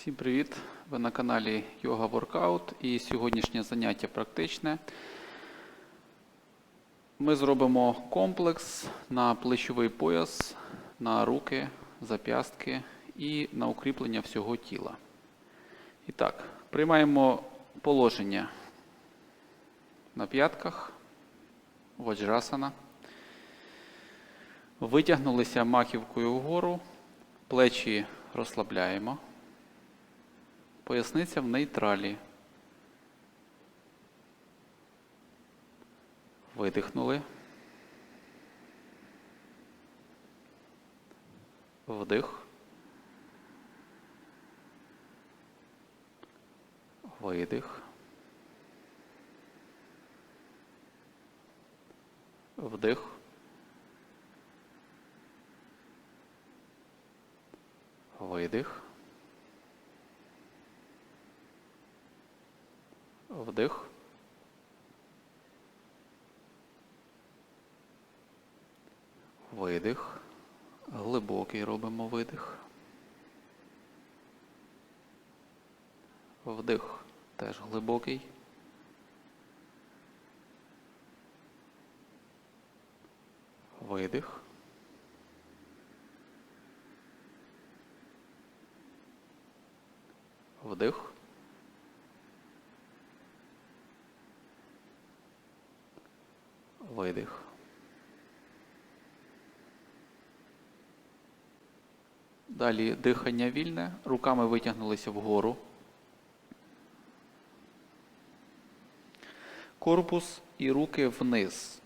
Всім привіт! Ви на каналі Йога Воркаут і сьогоднішнє заняття практичне. Ми зробимо комплекс на плечовий пояс, на руки, зап'ястки і на укріплення всього тіла. І так, приймаємо положення на п'ятках, ваджрасана. Витягнулися маківкою вгору, плечі розслабляємо. Поясниця в нейтралі. Видихнули. Вдих. Видих. Вдих. Видих. Вдих. Видих. Глибокий робимо видих. Вдих. Теж глибокий. Видих. Вдих. Видих. Далі дихання вільне. Руками витягнулися вгору. Корпус і руки вниз.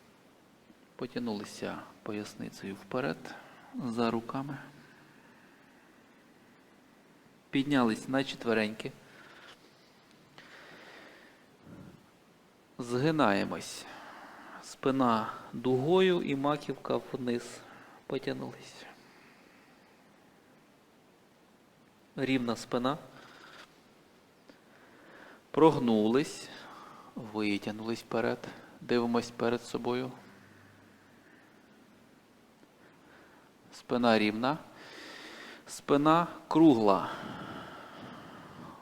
Потягнулися поясницею вперед за руками. Піднялись на четвереньки. Згинаємось. Спина дугою і маківка вниз. Потягнулись. Рівна спина. Прогнулись. Витягнулись вперед. Дивимось перед собою. Спина рівна. Спина кругла.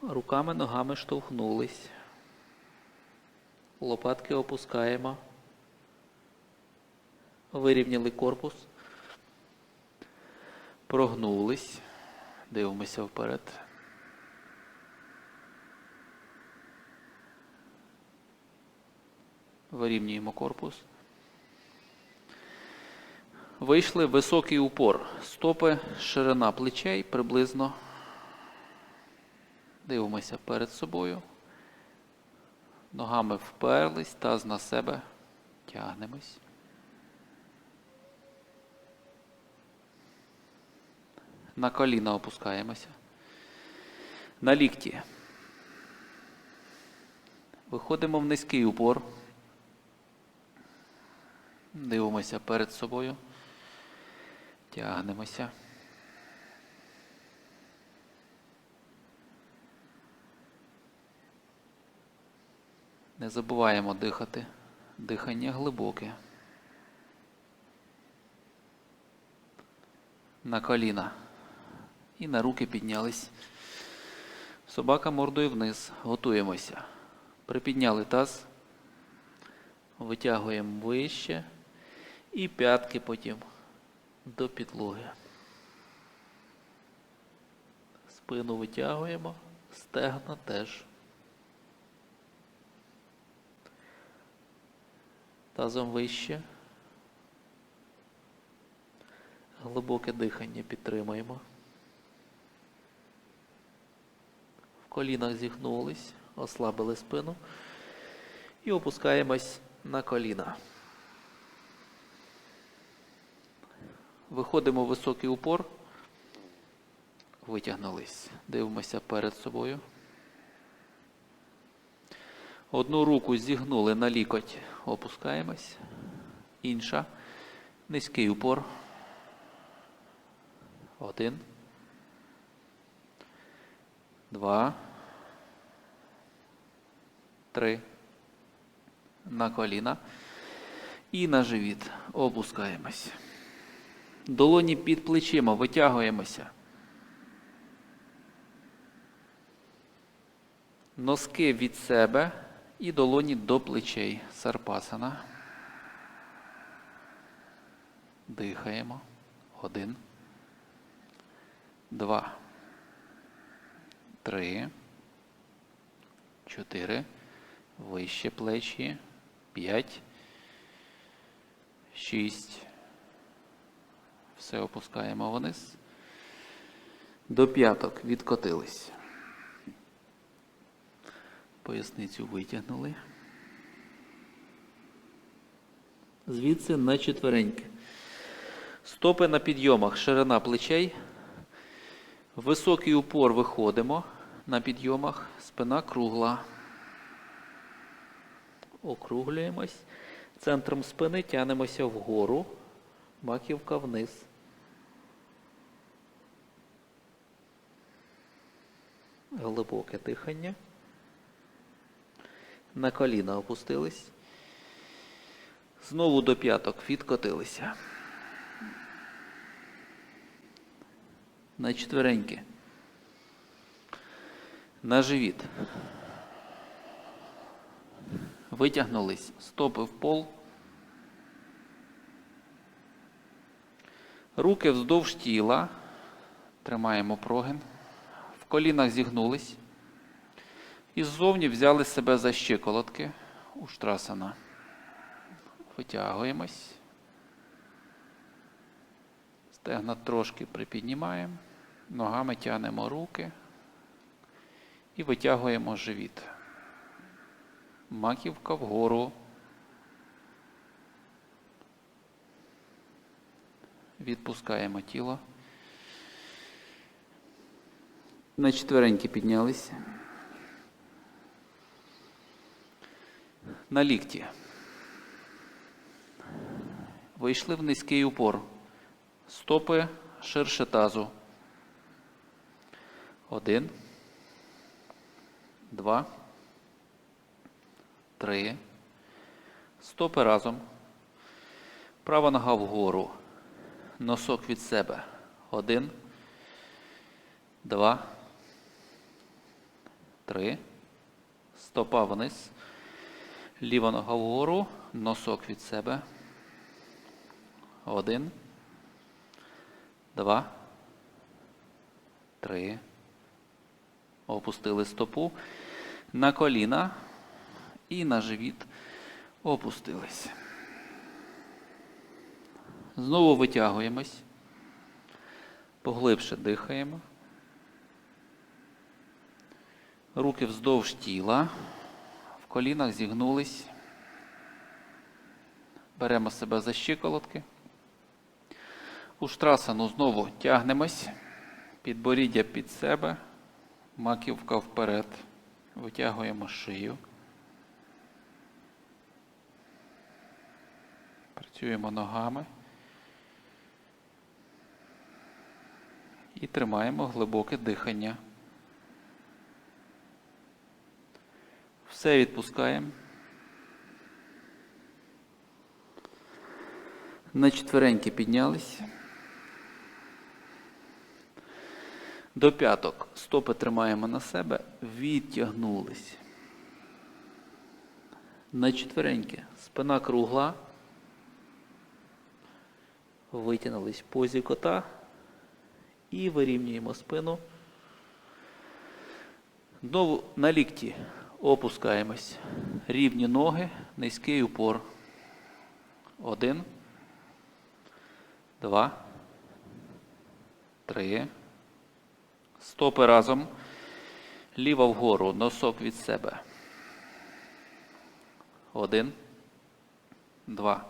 Руками, ногами штовхнулись. Лопатки опускаємо. Вирівняли корпус. Прогнулись. Дивимося вперед. Вирівнюємо корпус. Вийшли високий упор. Стопи, ширина плечей приблизно. Дивимося перед собою. Ногами вперлись, таз на себе. Тягнемось. На коліна опускаємося. На лікті. Виходимо в низький упор. Дивимося перед собою. Тягнемося. Не забуваємо дихати. Дихання глибоке. На коліна. І на руки піднялись. Собака мордою вниз. Готуємося. Припідняли таз. Витягуємо вище. І п'ятки потім до підлоги. Спину витягуємо, стегна теж. Тазом вище. Глибоке дихання підтримуємо. В колінах зігнулись, ослабили спину і опускаємось на коліна. Виходимо в високий упор. Витягнулись. Дивимося перед собою. Одну руку зігнули на лікоть, опускаємось. Інша. Низький упор. Один. Два. Три. На коліна. І на живіт. Опускаємось. Долоні під плечима, витягуємося. Носки від себе і долоні до плечей. Сарпасана. Дихаємо. Один. Два. Три. Чотири. Вище плечі. П'ять. Шість. Все опускаємо вниз. До п'яток відкотились. Поясницю витягнули. Звідси на четвереньки. Стопи на підйомах, ширина плечей. Високий упор виходимо на підйомах, спина кругла. Округлюємось. Центром спини тянемося вгору, маківка вниз. Глибоке дихання. На коліна опустились. Знову до п'яток відкотилися. На четвереньки. На живіт. Витягнулись. Стопи в пол. Руки вздовж тіла. Тримаємо прогин. В колінах зігнулись. І ззовні взяли себе за щиколотки у штрасана. Витягуємось. Стегна трошки припіднімаємо. Ногами тягнемо руки і витягуємо живіт. Маківка вгору. Відпускаємо тіло. На четвереньки піднялися. На лікті. Вийшли в низький упор. Стопи ширше тазу. Один. Два. Три. Стопи разом. Права нога вгору. Носок від себе. Один. Два. Три. Стопа вниз. Ліва нога вгору. Носок від себе. Один. Два. Три. Опустили стопу. На коліна. І на живіт опустились. Знову витягуємось. Поглибше дихаємо. Руки вздовж тіла. В колінах зігнулись. Беремо себе за щиколотки. У штрасану знову тягнемось. Підборіддя під себе. Маківка вперед. Витягуємо шию. Працюємо ногами. І тримаємо глибоке дихання. Все відпускаємо. На четвереньки піднялись. До п'яток стопи тримаємо на себе, відтягнулись. На четвереньки спина кругла. Витягнулись в позі кота і вирівнюємо спину. Знову на лікті опускаємось. Рівні ноги, низький упор. Один. Два. Три. Стопи разом. Ліва вгору. Носок від себе. Один. Два.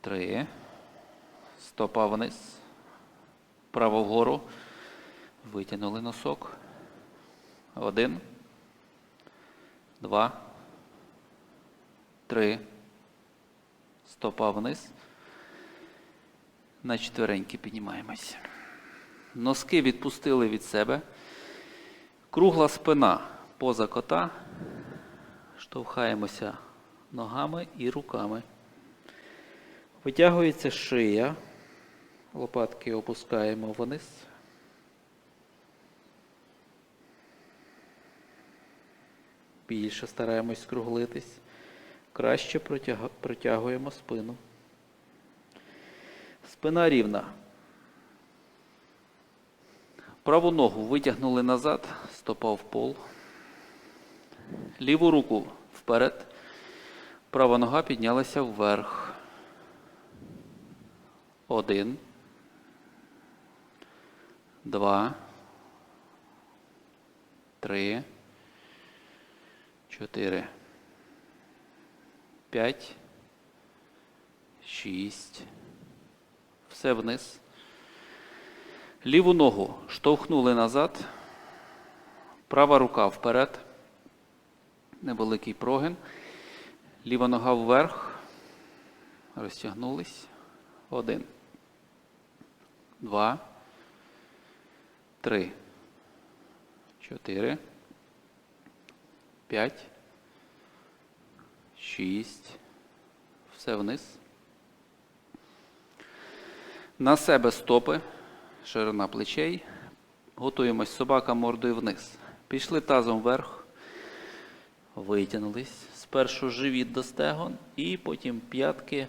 Три. Стопа вниз. Право вгору. Витягнули носок. Один. Два. Три. Стопа вниз. На четвереньки піднімаємось. Носки відпустили від себе. Кругла спина поза кота. Штовхаємося ногами і руками. Витягується шия. Лопатки опускаємо вниз. більше стараємось скруглитись. Краще протягуємо спину. Спина рівна. Праву ногу витягнули назад, стопа в пол. Ліву руку вперед. Права нога піднялася вверх. Один. Два. Три. Чотири. П'ять. Шість. Все вниз. Ліву ногу штовхнули назад. Права рука вперед. Невеликий прогин. Ліва нога вверх. Розтягнулись. Один. Два. Три. Чотири. П'ять. Шість. Все вниз. На себе стопи. Ширина плечей. Готуємось. Собака мордою вниз. Пішли тазом вверх. Витягнулись. Спершу живіт до стегон і потім п'ятки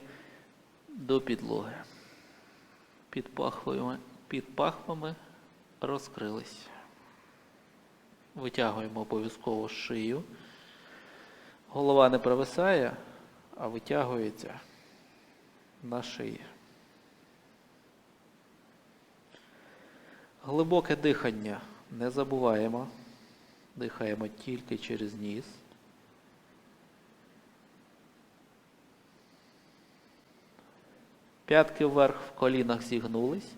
до підлоги. Під пахвами, під пахвами розкрились. Витягуємо обов'язково шию. Голова не провисає, а витягується на шиї. Глибоке дихання не забуваємо. Дихаємо тільки через ніс. П'ятки вверх в колінах зігнулись.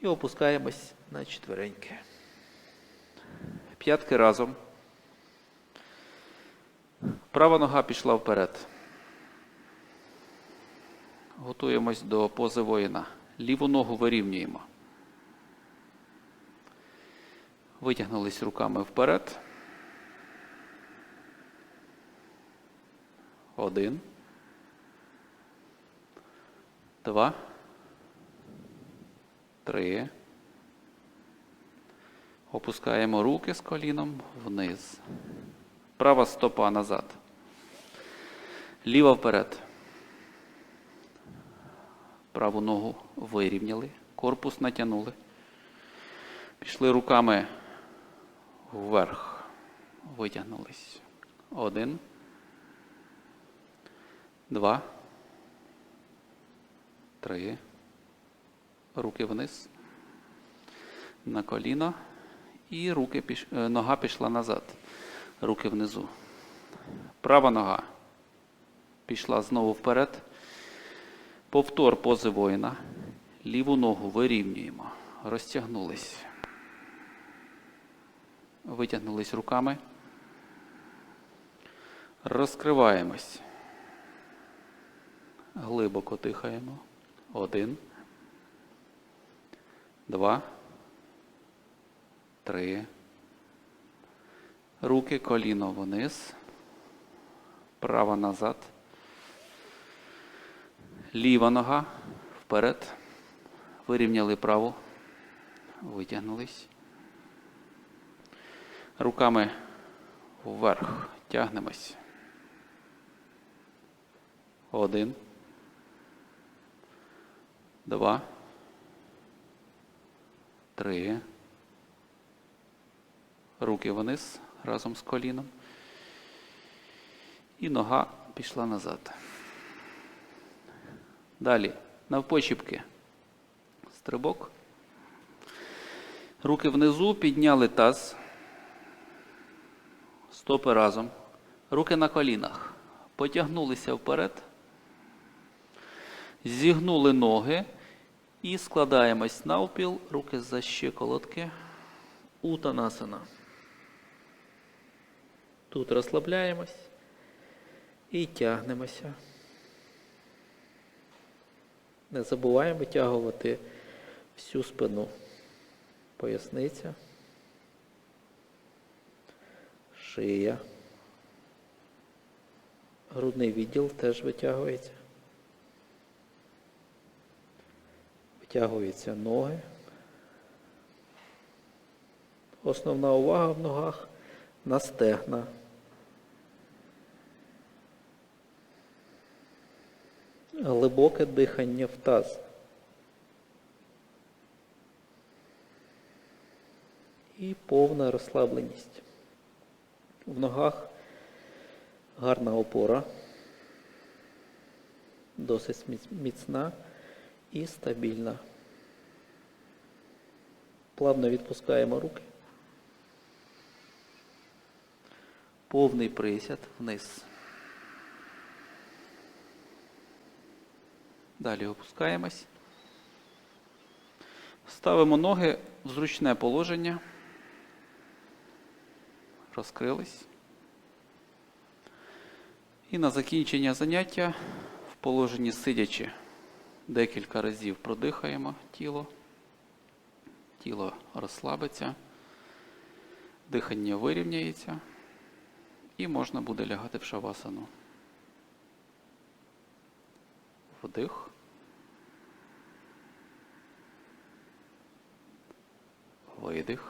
І опускаємось на четвереньки. П'ятки разом. Права нога пішла вперед. Готуємось до пози воїна. Ліву ногу вирівнюємо. Витягнулись руками вперед. Один. Два. Три. Опускаємо руки з коліном вниз. Права стопа назад. Ліва вперед. Праву ногу вирівняли. Корпус натягнули. Пішли руками вверх. Витягнулись. Один. Два. Три. Руки вниз. На коліно. І руки піш... е, нога пішла назад. Руки внизу. Права нога пішла знову вперед. Повтор пози воїна. Ліву ногу вирівнюємо. Розтягнулись. Витягнулись руками. Розкриваємось. Глибоко дихаємо. Один. Два. Три. Руки коліно вниз. Права назад. Ліва нога вперед. Вирівняли праву. Витягнулись. Руками вверх. Тягнемось. Один. Два. Три. Руки вниз разом з коліном. І нога пішла назад. Далі. Навпочіпки. Стрибок. Руки внизу, підняли таз. Стопи разом. Руки на колінах. Потягнулися вперед. Зігнули ноги. І складаємось навпіл. Руки за щиколотки. Утанасана. Тут розслабляємось і тягнемося. Не забуваємо витягувати всю спину. Поясниця, шия. Грудний відділ теж витягується. Витягуються ноги. Основна увага в ногах на стегна. Глибоке дихання в таз. І повна розслабленість. В ногах гарна опора, досить міцна і стабільна. Плавно відпускаємо руки. Повний присяд вниз. Далі опускаємось. Ставимо ноги в зручне положення. Розкрились. І на закінчення заняття в положенні сидячи декілька разів продихаємо тіло. Тіло розслабиться, дихання вирівняється і можна буде лягати в шавасану. Вдих. Видих.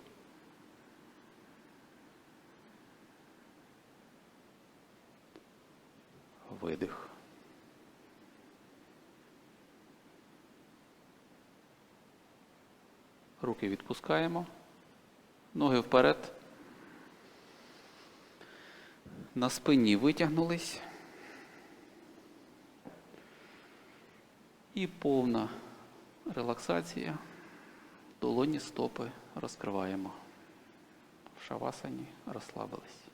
Видих. Руки відпускаємо. Ноги вперед. На спині витягнулись. І повна релаксація. Долоні стопи розкриваємо. В шавасані розслабились.